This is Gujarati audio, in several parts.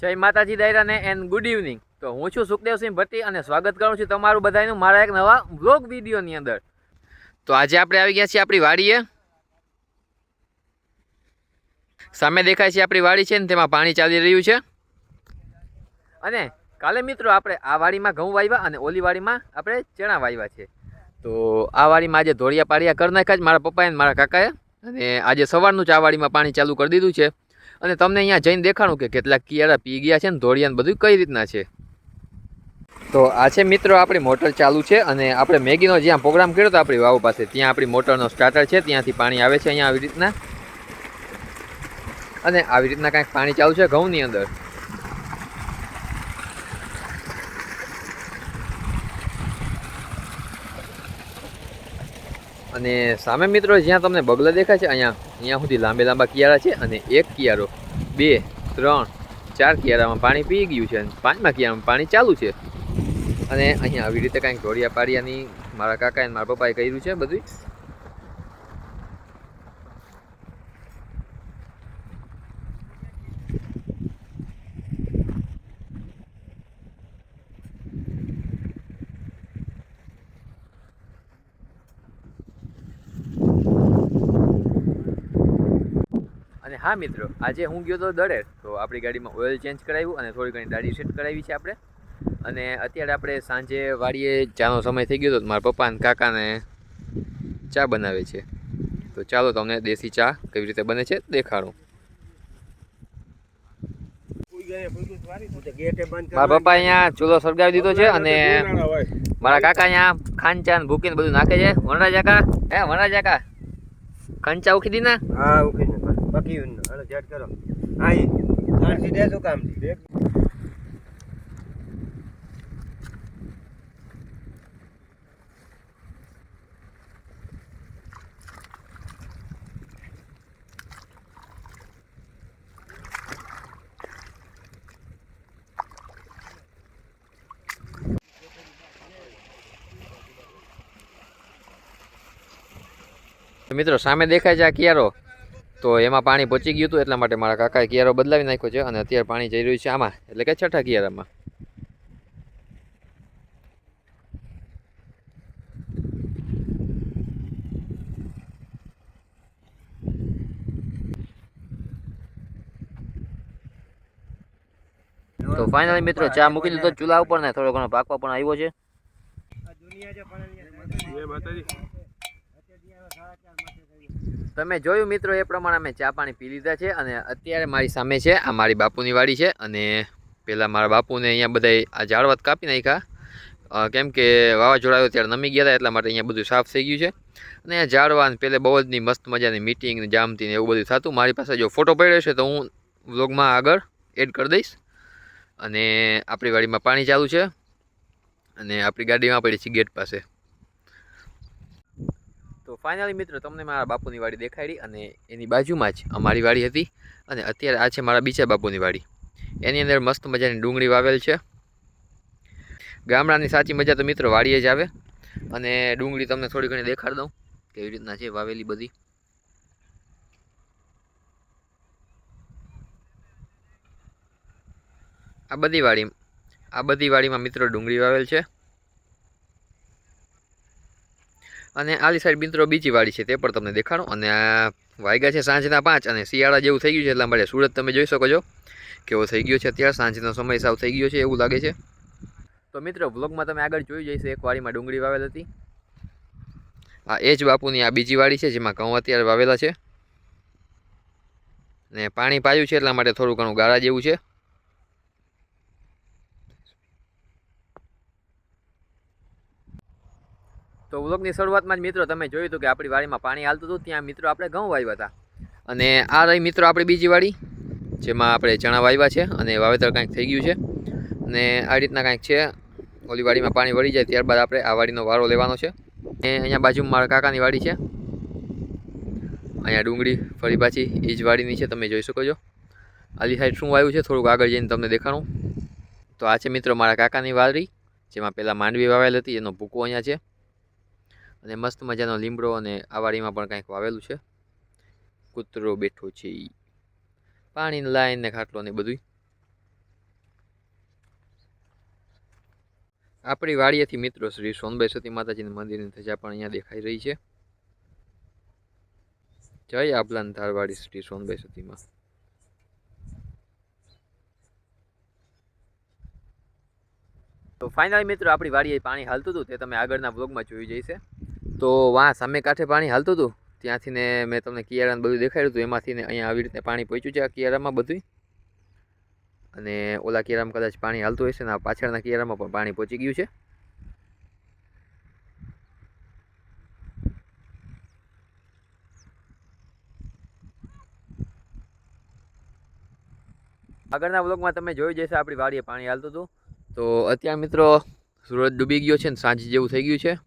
જય માતાજી દાયરાને એન્ડ ગુડ ઇવનિંગ તો હું છું સુખદેવસિંહ ભટ્ટી અને સ્વાગત કરું છું તમારું બધાનું મારા એક નવા વ્લોગ વિડીયોની અંદર. તો આજે આપણે આવી ગયા છીએ આપણી વાડીએ. સામે દેખાય છે આપણી વાડી છે ને તેમાં પાણી ચાલી રહ્યું છે. અને કાલે મિત્રો આપણે આ વાડીમાં ઘઉં વાવ્યા અને ઓલી વાડીમાં આપણે ચણા વાવ્યા છે. તો આ વાડીમાં આજે ધોળિયા પાડિયા કરી નાખ્યા જ મારા પપ્પાએ મારા કાકાએ. અને આજે સવારનું જ આ વાડીમાં પાણી ચાલુ કરી દીધું છે. અને તમને અહીંયા જઈને દેખાડું કે કેટલાક કિયારા પી ગયા છે ને ધોળિયા ને બધું કઈ રીતના છે? તો આ છે મિત્રો આપણી મોટર ચાલુ છે અને આપણે મેગીનો જ્યાં પ્રોગ્રામ કર્યો હતો આપણી વાવ પાસે, ત્યાં આપણી મોટરનો સ્ટાર્ટર છે, ત્યાંથી પાણી આવે છે અહીંયા આવી રીતના. અને આવી રીતના કાંઈક પાણી ચાલુ છે ઘઉંની અંદર. અને સામે મિત્રો જ્યાં તમને બગલા દેખાય છે, અહીંયા અહીંયા સુધી લાંબે લાંબા કિયારા છે અને એક કિયારો, બે, ત્રણ, ચાર કિયારામાં પાણી પી ગયું છે અને પાંચમા કિયારામાં પાણી ચાલુ છે. અને અહીંયા આવી રીતે કાંઈક ઢોળિયા પાડિયાની મારા કાકા અને મારા પપ્પાએ કર્યું છે બધું અને હા મિત્રો, આજે હું ગયો તો દળેર તો આપણી ગાડીમાં ઓઇલ ચેન્જ કરાવ્યું અને થોડી ઘણી દાઢી સેટ કરાવી છે આપણે. અને અત્યારે આપણે સાંજે વાડીએ ચાનો સમય થઈ ગયો હતો મારા પપ્પા અને કાકાને ચા બનાવે છે. તો ચાલો તમને દેશી ચા કેવી રીતે બને છે દેખાડું. મારા પપ્પા અહીંયા ચૂલો સળગાવી દીધો છે અને મારા કાકા અહીંયા ખાંચા ભૂકીને બધું નાખે છે. વનરાજ કાકા, હે વનરાજ કાકા? ખાંચા ઉખી દીધા હા બાકી હાલો જેટ કરો. આઈ આરસી દે શું કામ છે? મિત્રો સામે દેખાય છે આ કિયારો. તો એમાં પાણી પહોંચી ગયું હતું એટલા માટે મારા કાકાએ કિયારો બદલાવી નાખ્યો છે અને અત્યારે પાણી જઈ રહ્યું છે આમાં. એટલે કે છઠ્ઠા કિયારામાં. તો ફાઇનલી મિત્રો ચા મૂકી દીધો. ચૂલા ઉપર ને થોડો ઘણો પાકવા પણ આવ્યો છે. તમે જોયું મિત્રો, એ પ્રમાણે અમે ચા પાણી પી લીધા છે અને અત્યારે મારી સામે છે, આ મારી બાપુની વાડી છે અને પહેલાં મારા બાપુને અહીંયા બધા આ ઝાડવાત કાપી નાખ્યા. કેમ કે વાવાઝોડા આવ્યો ત્યારે નમી ગયા હતા, એટલા માટે અહીંયા બધું સાફ થઈ ગયું છે. અને આ ઝાડવા પહેલે બહુ જની મસ્ત મજાની મીટિંગ ને જામતી ને એવું બધું થતું. મારી પાસે જો ફોટો પડ્યો છે તો હું વ્લોગમાં આગળ એડ કરી દઈશ. અને આપણી વાડીમાં પાણી ચાલુ છે અને આપણી ગાડીમાં પડી છે ગેટ પાસે. ફાઇનલી મિત્રો તમને મારા બાપુની વાડી દેખાડી અને એની બાજુમાં જ અમારી વાડી હતી અને અત્યારે આ છે મારા બીજા બાપુની વાડી. એની અંદર મસ્ત મજાની ડુંગળી વાવેલ છે. ગામડાની સાચી મજા તો મિત્રો વાડીએ જ આવે. અને ડુંગળી તમને થોડી ઘણી દેખાડી દઉં કેવી રીતના છે વાવેલી બધી. આ બધી વાડી, આ બધી વાડીમાં મિત્રો ડુંગળી વાવેલ છે. અને આલી સાઈડ મિત્રો બીજી વાડી છે, તે પણ તમને દેખાડું. અને આ વાગ્યા છે સાંજના પાંચ અને શિયાળા જેવું થઈ ગયું છે, એટલા માટે સુરત તમે જોઈ શકો છો કેવો થઈ ગયો છે અત્યારે. સાંજનો સમય સાવ થઈ ગયો છે, એવું લાગે છે. તો મિત્રો, વ્લોગમાં તમે આગળ જોઈ જઈશ, એક વાડીમાં ડુંગળી વાવેલ હતી. આ એ જ બાપુની આ બીજી વાડી છે, જેમાં ઘઉં અત્યારે વાવેલા છે. ને પાણી પાયું છે, એટલા માટે થોડું ઘણું ગાળા જેવું છે. તો વ્લોગની શરૂઆતમાં જ મિત્રો તમે જોયું હતું કે આપણી વાડીમાં પાણી હાલતું હતું, ત્યાં મિત્રો આપણે ઘઉં વાવ્યા હતા. અને આ રહી મિત્રો આપણી બીજી વાડી, જેમાં આપણે ચણા વાવ્યા છે અને વાવેતર કાંઈક થઈ ગયું છે. અને આ રીતના કાંઈક છે, ઓલી વાડીમાં પાણી વળી જાય ત્યારબાદ આપણે આ વાડીનો વારો લેવાનો છે. અને અહીંયા બાજુમાં મારા કાકાની વાડી છે. અહીંયા ડુંગળી ફરી પાછી એ જ વાડીની છે, તમે જોઈ શકો છો. આલી સાઈડ શું વાવ્યું છે, થોડુંક આગળ જઈને તમને દેખાણું. તો આ છે મિત્રો મારા કાકાની વાડી, જેમાં પહેલાં માંડવી વાવેલ હતી, એનો ભૂકો અહીંયા છે. અને મસ્ત મજાનો લીમડો અને આવાડીમાં પણ કાંઈક વાવેલું છે. કૂતરો, બેઠો છે પાણીની લાઈન ને ખાટલો ને બધું આપણી વાડીએથી મિત્રો શ્રી સોનભાઈ સતી માતાજીના મંદિરની ધજા પણ અહીંયા દેખાઈ રહી છે. જય આબલાન ધારવાડી શ્રી સોનભાઈ સતીમાં તો ફાઇનલ મિત્રો આપણી વાડીએ પાણી હાલતું હતું તે તમે આગળના બ્લોગમાં જોઈ જઈશે તો વાં સામે કાંઠે પાણી હાલતું હતું? ત્યાંથી ને મેં તમને કિયારાને બધું દેખાડ્યું હતું. એમાંથી ને અહીંયા આવી રીતે પાણી પહોંચ્યું છે આ કિયારામાં બધું અને ઓલા કિયારામાં કદાચ પાણી હાલતું હશે ને આ પાછળના કિયારામાં પણ પાણી પહોંચી ગયું છે. આગળના બ્લોગમાં તમે જોઈ જશે આપણી વાડીએ પાણી હાલતું હતું. તો અત્યારે મિત્રો, સૂરજ ડૂબી ગયો છે ને સાંજ જેવું થઈ ગયું છે.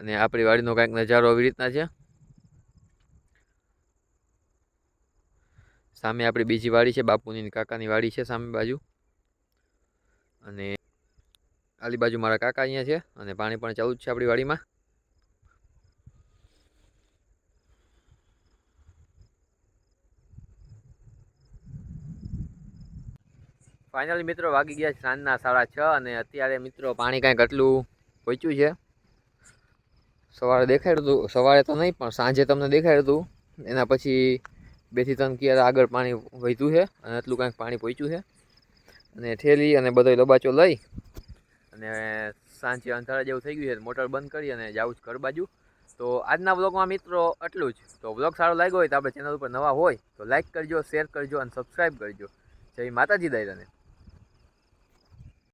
અને આપણી વાડીનો કાંઈક નજારો આવી રીતના છે. સામે આપણી બીજી વાડી છે, બાપુની કાકાની વાડી છે સામે બાજુ. અને આલી બાજુ મારા કાકા અહીંયા છે અને પાણી પણ ચાલુ જ છે આપણી વાડીમાં. ફાઇનલી મિત્રો વાગી ગયા છે સાંજના સાડા છ અને અત્યારે મિત્રો પાણી કાંઈક આટલું પહોંચ્યું છે. સવારે દેખાડ્યું હતું સવારે તો નહીં, પણ સાંજે તમને દેખાડ્યું હતું એના પછી બેથી ત્રણ કિયારા આગળ પાણી વહેતું છે અને એટલું કાંઈક પાણી પહોંચ્યું છે. અને ઠેલી અને બધો લબાચો લઈ અને સાંજે અંધારા જેવું થઈ ગયું છે, મોટર બંધ કરી અને જાઉં જ ઘર બાજુ તો આજના બ્લોગમાં મિત્રો આટલું જ. તો બ્લોગ સારો લાગ્યો હોય તો આપણે ચેનલ ઉપર નવા હોય તો લાઇક કરજો, શેર કરજો અને સબસ્ક્રાઈબ કરજો. જય માતાજી દાયરાને.